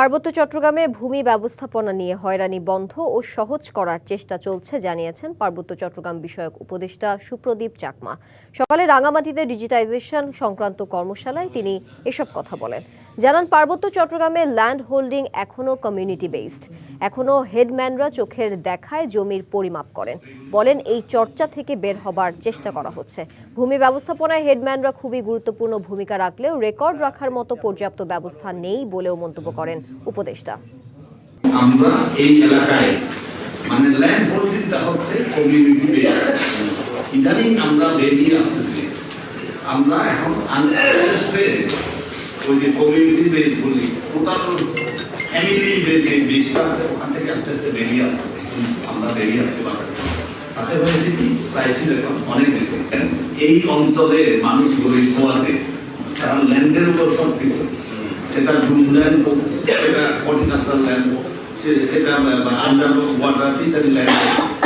পার্বত্য চট্টগ্রামে ভূমি ব্যবস্থাপনা নিয়ে হয়রানি বন্ধ ও সহজ করার চেষ্টা চলছে, জানিয়েছেন পার্বত্য চট্টগ্রাম বিষয়ক উপদেষ্টা সুপ্রদীপ চাকমা। সকালে রাঙামাটিতে ডিজিটাইজেশন সংক্রান্ত কর্মশালায় তিনি এসব কথা বলেন। জানান, পার্বত্য চট্টগ্রামে ল্যান্ড হোল্ডিং এখনও কমিউনিটি বেসড এখনও হেডম্যানরা চোখের দেখায় জমির পরিমাপ করেন। বলেন, এই চর্চা থেকে বের হবার চেষ্টা করা হচ্ছে। ভূমি ব্যবস্থাপনায় হেডম্যানরা খুবই গুরুত্বপূর্ণ ভূমিকা রাখলেও রেকর্ড রাখার মতো পর্যাপ্ত ব্যবস্থা নেই বলেও মন্তব্য করেন উপদেষ্টা। আমরা এই এলাকায় মানে ল্যান্ড হোল্ডিংটা হচ্ছে কমিউনিটি ইদানিং আমরা বেরিয়ে আসতেছি আমরা এখন ওই যে কমিউনিটি বেস বলি টোটাল ফ্যামিলি বেস যে বেসটা আছে, ওখান থেকে আস্তে আস্তে বেরিয়ে আসতেছে। আমরা বেরিয়ে আসতে পারতেছি তাতে হয়েছে কি? প্রাইসিস এখন অনেক বেশি। এই অঞ্চলে মানুষ গরিব হওয়াতে তারা ল্যান্ডের উপর সব কিছু। সেটা জুম ল্যান্ড হোক, সেটা হর্টিকালচার ল্যান্ড হোক সেটা আন্ডার ওয়াটার ফিশারি ল্যান্ড হোক